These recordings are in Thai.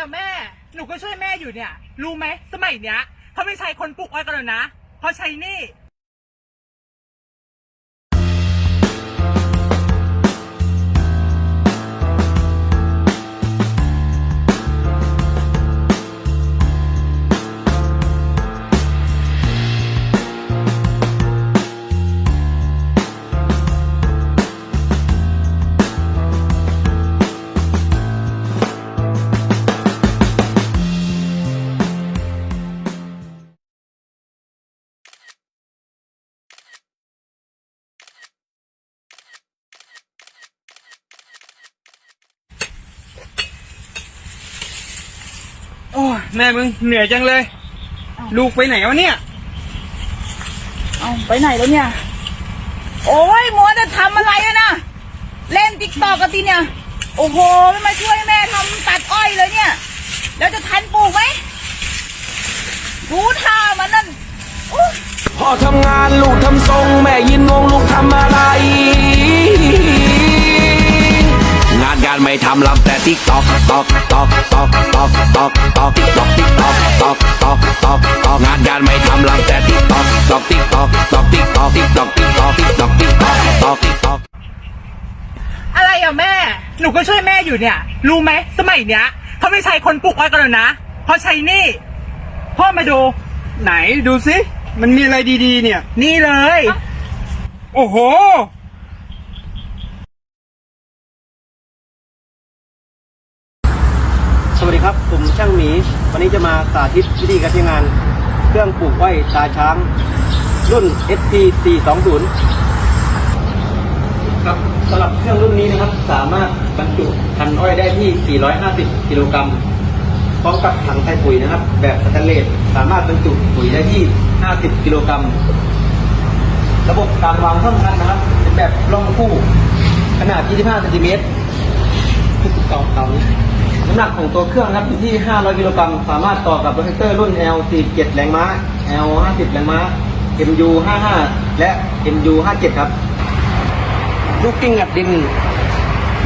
อะแม่ หนูก็ช่วยแม่อยู่เนี่ย รู้ไหมสมัยเนี้ยเขาไม่ใช้คนปลูกอ้อยกันแล้วนะเขาใช้นี่ แม่มึงเหนื่อยจังเลย ลูกไปไหนวะเนี่ย เอาไปไหนแล้วเนี่ย โอ้ยมัวจะทำอะไรอะนะ เล่นติ๊กตอกกันทีเนี่ย โอ้โห ไม่มาช่วยแม่ทำตัดอ้อยเลยเนี่ย แล้วจะทันปลูกไหมรู้ท่ามันนั่นอุ๊ยพ่อทำงานลูกทำทรง แม่ยินงงลูกทำอะไร งานการไม่ทำรับแต่ติ๊กตอกตอกตอกตอกตอก หนูก็ช่วยแม่อยู่เนี่ย รู้ไหมสมัยเนี้ยเขาไม่ใช้คนปลูกอ้อยกันแล้วนะเขาใช้นี่ พ่อมาดู ไหนดูสิ มันมีอะไรดีๆ เนี่ย นี่เลย โอ้โห สวัสดีครับ ผมช่างหมี วันนี้จะมาสาธิตวิธีการใช้งาน เครื่องปลูกอ้อยตาช้าง รุ่น SP 420ครับ สำหรับเครื่องรุ่นนี้นะครับ สามารถบรรจุพันอ้อยได้ที่ 450 กิโลกรัมพร้อมกับถังใส่ปุ๋ยนะครับ แบบสแตนเลสสามารถบรรจุปุ๋ยได้ที่ 50 กิโลกรัมระบบการวางช่องทันนะครับ เป็นแบบร่องคู่ ขนาด 25เซนติเมตรเก่าเก่าน้ำหนักของตัวเครื่องนะครับอยู่ที่ 500 กิโลกรัมสามารถต่อกับโรเทคเตอร์รุ่น L47 แรงม้า L50 แรงม้า MU55 และ MU57 ครับ ลูกกิ้งอัดดิน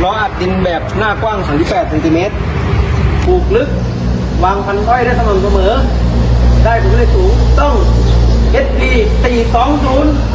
ล้ออัดดินแบบหน้ากว้าง 38เซนติเมตรปลูกลึก วางพันอ้อยได้สม่ำเสมอ ได้ผลผลิตสูงต้อง SP 420